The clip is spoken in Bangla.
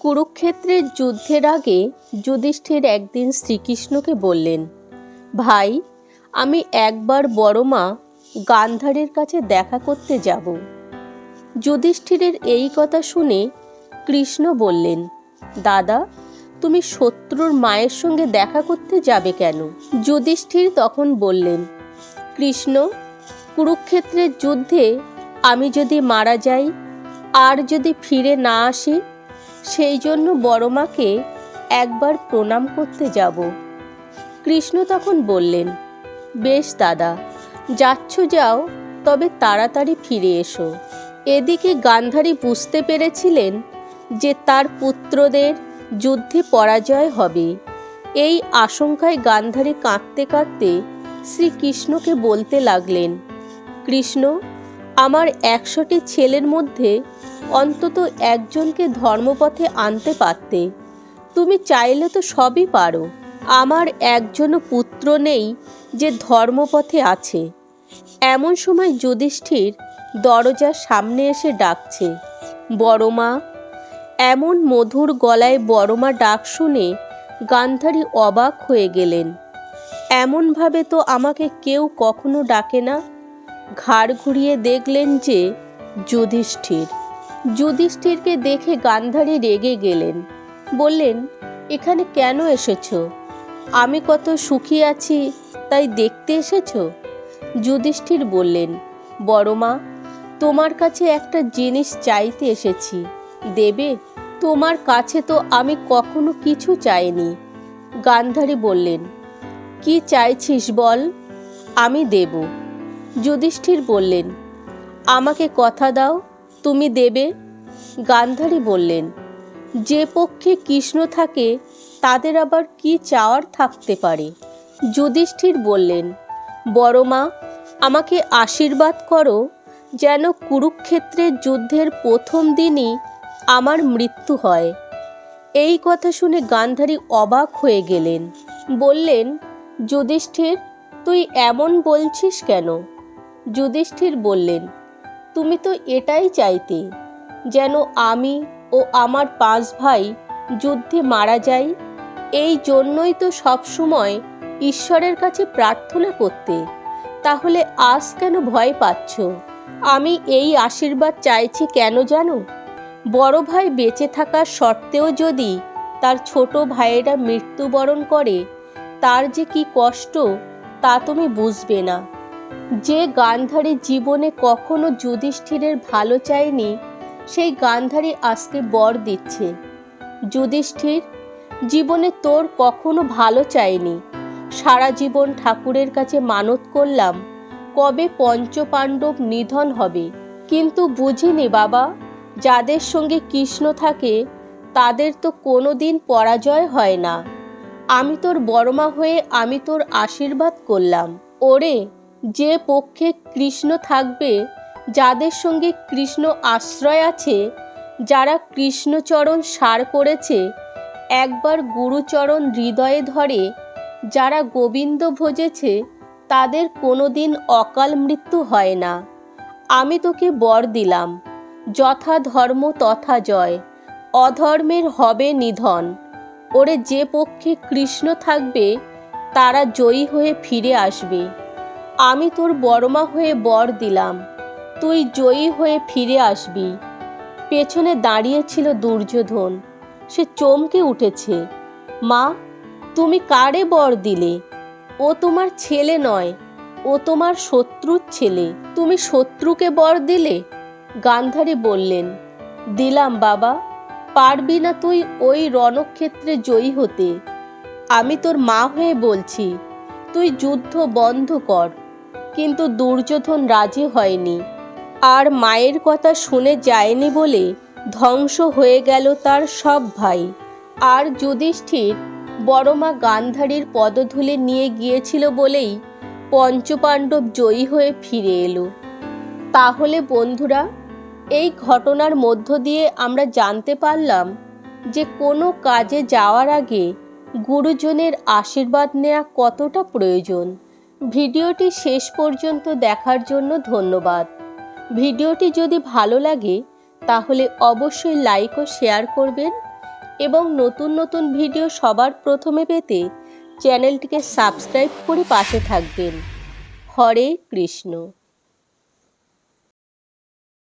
কুরুক্ষেত্রের যুদ্ধের আগে যুধিষ্ঠির একদিন শ্রীকৃষ্ণকে বললেন, ভাই, আমি একবার বড় মা গান্ধারীর কাছে দেখা করতে যাব যুধিষ্ঠিরের এই কথা শুনে কৃষ্ণ বললেন, দাদা, তুমি শত্রুর মায়ের সঙ্গে দেখা করতে যাবে কেন যুধিষ্ঠির তখন বললেন, কৃষ্ণ, কুরুক্ষেত্রের যুদ্ধে আমি যদি মারা যাই, আর যদি ফিরে না আসি সেই জন্য বড় মাকে একবার প্রণাম করতে যাব। কৃষ্ণ তখন বললেন, বেশ দাদা, যাচ্ছ যাও, তবে তাড়াতাড়ি ফিরে এসো। এদিকে গান্ধারী বুঝতে পেরেছিলেন যে তার পুত্রদের যুদ্ধে পরাজয় হবে। এই আশঙ্কায় গান্ধারী কাঁদতে কাঁদতে শ্রীকৃষ্ণকে বলতে লাগলেন, কৃষ্ণ আমার একশোটি ছেলের মধ্যে অন্তত একজনকে ধর্মপথে আনতে পারতে। তুমি চাইলে তো সবই পারো। আমার একজনও পুত্র নেই যে ধর্মপথে আছে। এমন সময় যুধিষ্ঠির দরজার সামনে এসে ডাকছে, বড় মা। এমন মধুর গলায় বড়মা ডাক শুনে গান্ধারী অবাক হয়ে গেলেন। এমনভাবে তো আমাকে কেউ কখনো ডাকে না। ঘাড় ঘুরিয়ে দেখলেন যে যুধিষ্ঠির। যুধিষ্ঠিরকে দেখে গান্ধারী রেগে গেলেন। বললেন, এখানে কেন এসেছ? আমি কত সুখী আছি, তাই দেখতে এসেছ? যুধিষ্ঠির বললেন, বড় মা, তোমার কাছে একটা জিনিস চাইতে এসেছি। দেবে, তোমার কাছে তো আমি কখনো কিছু চাইনি। গান্ধারী বললেন, কি চাইছিস বল? আমি দেব। যুধিষ্ঠির বললেন, আমাকে কথা দাও, তুমি দেবে? গান্ধারী বললেন, যে পক্ষে কৃষ্ণ থাকে, তাদের আবার কি চাওয়ার থাকতে পারে? যুধিষ্ঠির বললেন, বড় মা, আমাকে আশীর্বাদ করো, যেন কুরুক্ষেত্রের যুদ্ধের প্রথম দিনই আমার মৃত্যু হয়। এই কথা শুনে গান্ধারী অবাক হয়ে গেলেন, বললেন, যুধিষ্ঠির, তুই এমন বলছিস কেন? যুধিষ্ঠির বললেন, তুমি তো এটাই চাইতে, যেন আমি ও আমার পাঁচ ভাই যুদ্ধে মারা যাই। এই জন্যই তো সবসময় ঈশ্বরের কাছে প্রার্থনা করতে। তাহলে আজ কেন ভয় পাচ্ছ? আমি এই আশীর্বাদ চাইছি কেন জানো? বড় ভাই বেঁচে থাকার সত্ত্বেও যদি তার ছোট ভাইয়েরা মৃত্যুবরণ করে, তার যে কি কষ্ট তা তুমি বুঝবে না। যে গান্ধারী জীবনে কখনো যুধিষ্ঠিরের ভালো চায়নি, সেই গান্ধারী আজকে বর দিচ্ছে। যুধিষ্ঠির, জীবনে তোর কখনো ভালো চাইনি সারা জীবন ঠাকুরের কাছে মানত করলাম, কবে পঞ্চপাণ্ডব নিধন হবে। কিন্তু বুঝিনি বাবা, যাদের সঙ্গে কৃষ্ণ থাকে, তাদের তো কোনো দিন পরাজয় হয় না। আমি তোর বড়মা হয়ে আমি তোর আশীর্বাদ করলাম। ওরে যে পক্ষে কৃষ্ণ থাকবে, যাদের সঙ্গে কৃষ্ণ আশ্রয় আছে, যারা কৃষ্ণচরণ সার করেছে, একবার গুরুচরণ হৃদয়ে ধরে, যারা গোবিন্দ ভজেছে, তাদের কোনো দিন অকাল মৃত্যু হয় না। আমি তোকে বর দিলাম, যথা ধর্ম তথা জয়, অধর্মের হবে নিধন। ওরে যে পক্ষে কৃষ্ণ থাকবে, তারা জয়ী হয়ে ফিরে আসবে। আমি তোর বড়মা হয়ে বর দিলাম। তুই জয়ী হয়ে ফিরে আসবি। পেছনে দাঁড়িয়েছিল দুর্যোধন। সে চমকে উঠেছে। মা, তুমি কারে বর দিলে? ও তোমার ছেলে নয়, ও তোমার শত্রুর ছেলে। তুমি শত্রুকে বর দিলে? গান্ধারী বললেন, দিলাম বাবা, পারবি না তুই ওই রণক্ষেত্রে জয়ী হতে। আমি তোর মা হয়ে বলছি, তুই যুদ্ধ বন্ধ কর। কিন্তু দুর্যোধন রাজি হয়নি। আর মায়ের কথা শুনে যায়নি বলে ধ্বংস হয়ে গেল তার সব ভাই। আর যুধিষ্ঠির বড় মা গান্ধারীর পদধূলে নিয়ে গিয়েছিল বলেই পঞ্চপাণ্ডব জয়ী হয়ে ফিরে এলো। তাহলে বন্ধুরা, এই ঘটনার মধ্য দিয়ে আমরা জানতে পারলাম যে কোনো কাজে যাওয়ার আগে গুরুজনের আশীর্বাদ নেওয়া কতটা প্রয়োজন। ভিডিওটি শেষ পর্যন্ত দেখার জন্য ধন্যবাদ। ভিডিওটি যদি ভালো লাগে, তাহলে অবশ্যই লাইক ও শেয়ার করবেন এবং নতুন নতুন ভিডিও সবার প্রথমে পেতে চ্যানেলটিকে সাবস্ক্রাইব করে পাশে থাকবেন। হরে কৃষ্ণ।